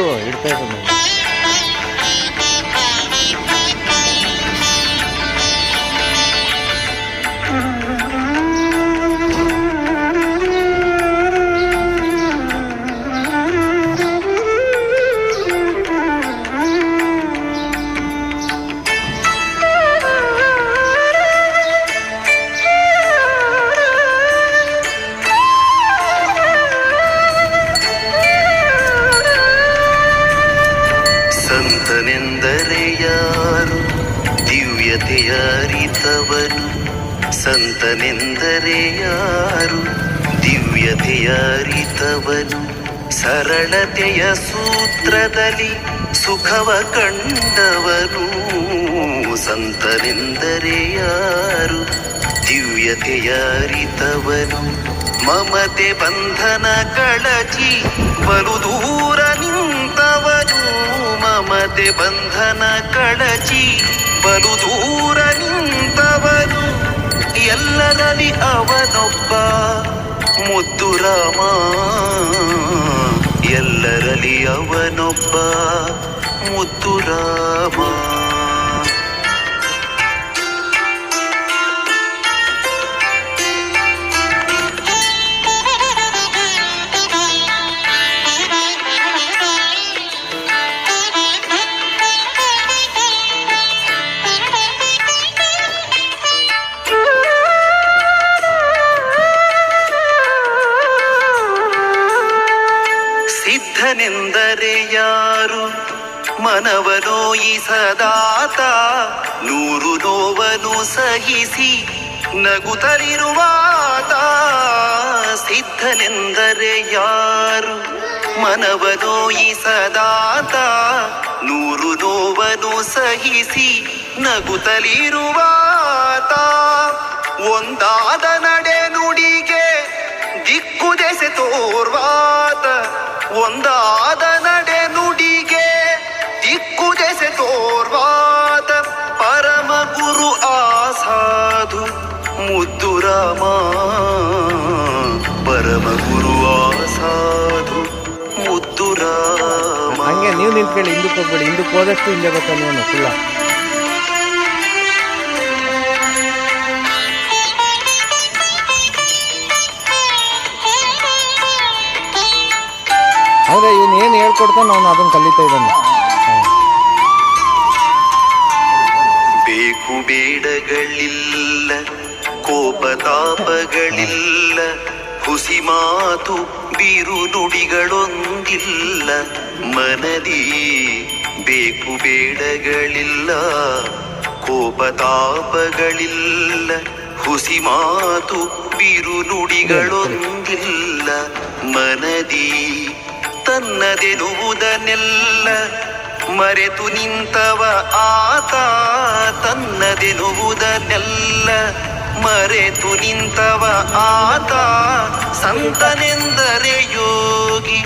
이렇게 해서 ಸಂತನೆಂದರೆ ಯಾರು? ದಿವ್ಯತೆಯ ಅರಿತವನು ಸಂತನೆಂದರೆ ಯಾರು? ದಿವ್ಯತೆಯ ಅರಿತವನು ಸರಳತೆಯ ಸೂತ್ರದಲ್ಲಿ ಸುಖವ ಕಂಡವನು ಸಂತನೆಂದರೆ ಯಾರು? ದಿವ್ಯತೆಯ ಮಮತೆ ಬಂಧನ ಕಳಚಿ ಬಲು ದೂರ ಮಮತೆ ಬಂಧನ ಕಡಚಿ ಬಲು ದೂರ ನಿಂತವನು. ಎಲ್ಲರಲ್ಲಿ ಅವನೊಬ್ಬ ಮುದ್ದು ರಾಮ ಎಲ್ಲರಲ್ಲಿ ಅವನೊಬ್ಬ ಮುದ್ದು ರಾಮ ಸಿದ್ಧನೆಂದರೆ ಯಾರು? ಮನವನೋಯಿಸದಾತ ನೂರು ನೋವನು ಸಹಿಸಿ ನಗುತ್ತಲಿರುವಾತ ಸಿದ್ಧನೆಂದರೆ ಯಾರು? ಮನವನೋಯಿಸದಾತ ನೂರು ನೋವನು ಸಹಿಸಿ ನಗುತ್ತಲಿರುವಾತ ಒಂದಾದ ನಡೆ ನುಡಿಗೆ ದಿಕ್ಕು ದೆಸೆ ತೋರ್ವಾತ, ಒಂದಾದ ನಡೆ ನುಡಿಗೆ ದಿಕ್ಕು ದೆಸೆ ತೋರ್ವಾತ, ಪರಮ ಗುರು ಆಸಾಧು ಮುದ್ದು ರಾಮ. ಪರಮ ಗುರು ಆಸಾಧು ಮುದ್ದು ರಾಮ. ಹಂಗೆ ನೀವು ನಿಂತ್ಕೊಳ್ಳಿ, ಹಿಂದಕ್ಕೆ ಹೋಗ್ಬೇಡಿ, ಹಿಂದಕ್ಕೆ ಹೋದಷ್ಟು ಹಿಂದೆ ಬರ್ತಾನೆ ಅವನು ಇವನು ನಾನು ಅದನ್ನು ಕಲಿತಾ ಇದ್ದೇನೆ. ಬೇಕು ಬೇಡಗಳಿಲ್ಲ, ಕೋಪತಾಪಗಳಿಲ್ಲ, ಹುಸಿ ಮಾತು ಬಿರು ನುಡಿಗಳೊಂದಿಲ್ಲ. ಮನದಿ ಬೇಕು ಬೇಡಗಳಿಲ್ಲ, ಕೋಪತಾಪಗಳಿಲ್ಲ, ಹುಸಿ ಮಾತು ಬಿರು ನುಡಿಗಳೊಂದಿಲ್ಲ. ಮನದಿ ತನ್ನದೆನುವುದನ್ನೆಲ್ಲ ಮರೆತು ನಿಂತವ ಆತ ತನ್ನದೆನುವುದನ್ನೆಲ್ಲ ಮರೆತು ನಿಂತವ ಆತ ಸಂತನೆಂದರೆ ಯೋಗಿ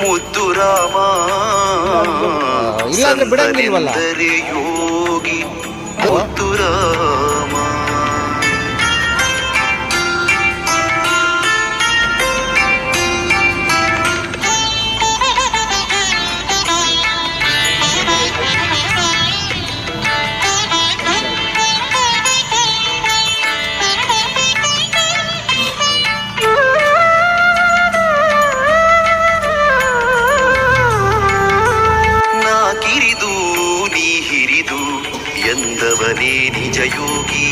ಮುದ್ದು ರಾಮ? ಸಂತನೆಂದರೆ ಯೋಗಿ ಮುದ್ದು ರಾಮ ನಿಜ ಯೋಗಿ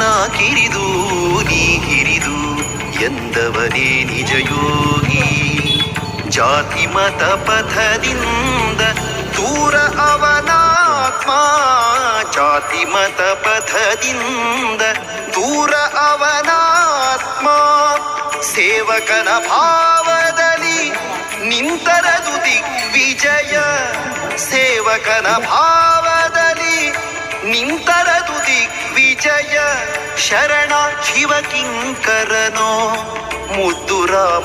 ನಾ ಕಿರಿದು, ನೀ ಹಿರಿದು ಎಂದವನೇ ನಿಜ ಯೋಗಿ ಜಾತಿ ಮತ ಪಥದಿಂದ ದೂರ ಅವನಾತ್ಮ, ಜಾತಿ ಮತ ಪಥದಿಂದ ದೂರ ಅವನಾತ್ಮ. ಸೇವಕನ ಭಾವದಲ್ಲಿ ನಿಂತರದು ದಿಗ್ವಿಜಯ, ಸೇವಕನ ಭಾವದಲ್ಲಿ ನಿಂತರದು ದಿಗ್ವಿಜಯ ಶರಣ ಶಿವ ಕಿಂಕರನೋ. ಮುದ್ದು ರಾಮ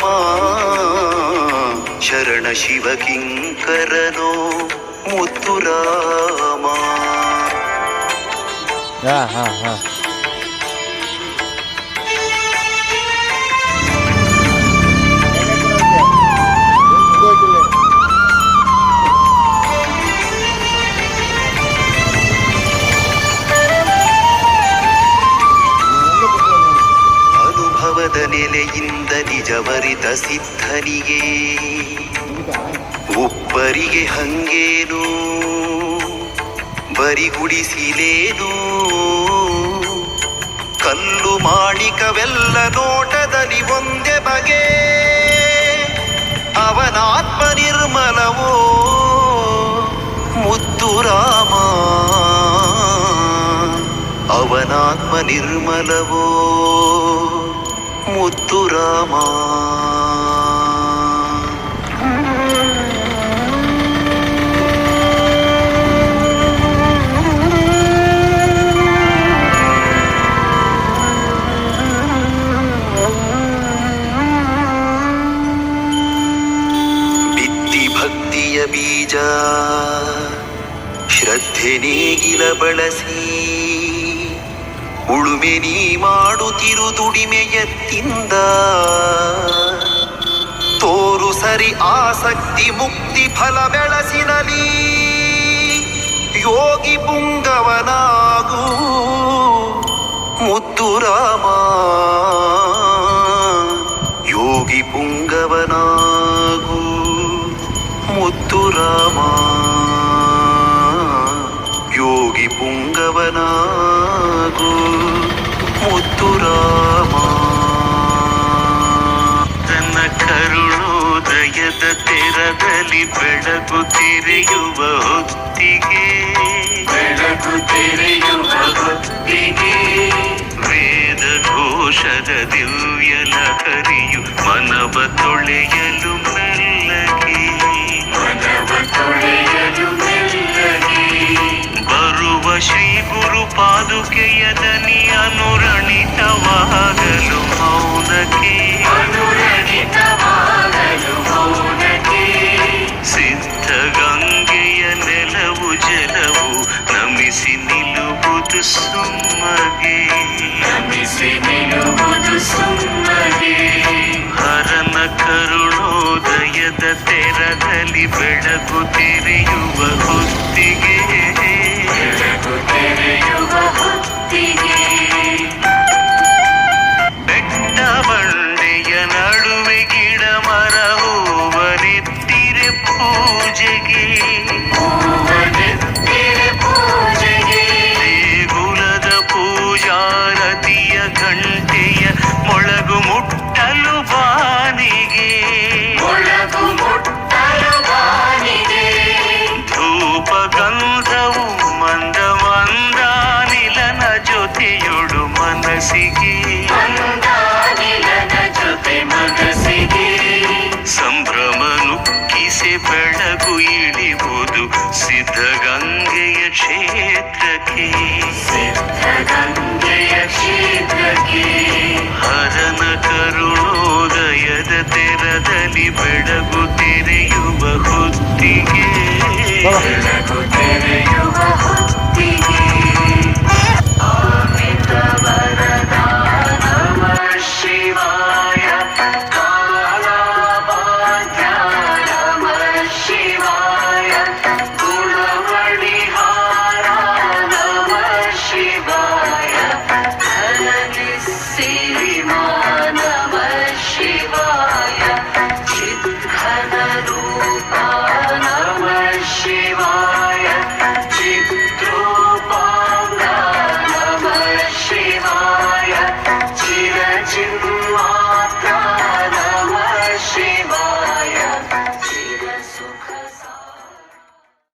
ಶರಣ ಶಿವ ಕಿಂಕರನೋ. ಮುದ್ದು ರಾಮ ಹಾಂ ಹಾಂ ಹಾಂ. ಅರಿತ ಸಿದ್ಧನಿಗೆ, ಒಬ್ಬರಿಗೆ ಹಂಗೇನು? ಬರಿಗುಡಿಸಿಲೇನು ಕಲ್ಲು ಮಾಣಿಕವೆಲ್ಲ ನೋಟದಲ್ಲಿ ಒಂದೇ ಬಗೆ. ಅವನಾತ್ಮ ನಿರ್ಮಲವೋ? ಮುದ್ದು ರಾಮ. ಅವನಾತ್ಮ ನಿರ್ಮಲವೋ? ಮುದ್ದು ರಾಮ ಬಿತ್ತಿ ಭಕ್ತಿಯ ಬೀಜ ಶ್ರದ್ಧೆ ನೇಗಿಲ ಬಳಸಿ ಉಳುಮೆ ನೀ ಮಾಡುತ್ತಿರು ದುಡಿಮೆಯತ್ತಿಂದ ತೋರು ಸರಿ ಆಸಕ್ತಿ ಮುಕ್ತಿ ಫಲ ಬೆಳಸಿನಲಿ. ಯೋಗಿ ಪುಂಗವನಾಗೂ ಮುದ್ದು ರಾಮ. ತೆರದಲ್ಲಿ ಬೆಳಕು ತೆರೆಯುವ ಹೊತ್ತಿಗೆ. ಬೆಳಕು ತೆರೆಯುವ ಹೊತ್ತಿಗೆ. ವೇದ ಘೋಷದ ದಿವ್ಯ ಲಹರಿಯು ಮನವ ತೊಳೆಯಲು ಮೆಲ್ಲಗೆ. ಮನವ ತೊಳೆಯಲು ಮೆಲ್ಲಗೆ. ಬರುವ ಶ್ರೀ ಗುರು ಪಾದುಕೆಯ ದನಿ ಅನುರಣಿತವಾಗಲು ಮೌನಕ್ಕೆ. ಅನುರಣಿತವಾಗಲು ಮೌನಕ್ಕೆ ತೆರದಲ್ಲಿ ಜೊತೆಯೊಡು ಮನಸ್ಸಿಗೆ ಜೊತೆ ಮನಸ್ಸಿಗೆ. ಸಂಭ್ರಮ ನುಕ್ಕಿಸಿ ಬೆಳಗು ಇಳಿಬಹುದು ಸಿದ್ಧಗಂಗೆಯ ಕ್ಷೇತ್ರಕ್ಕೆ. ಸಿದ್ಧಗಂಗೆಯ ಕ್ಷೇತ್ರಕ್ಕೆ. ಹರನ ಕರುಣೋದಯದ ತೆರದಲ್ಲಿ ಬೆಳಗು ತೆರೆಯುವ ಹೊತ್ತಿಗೆ.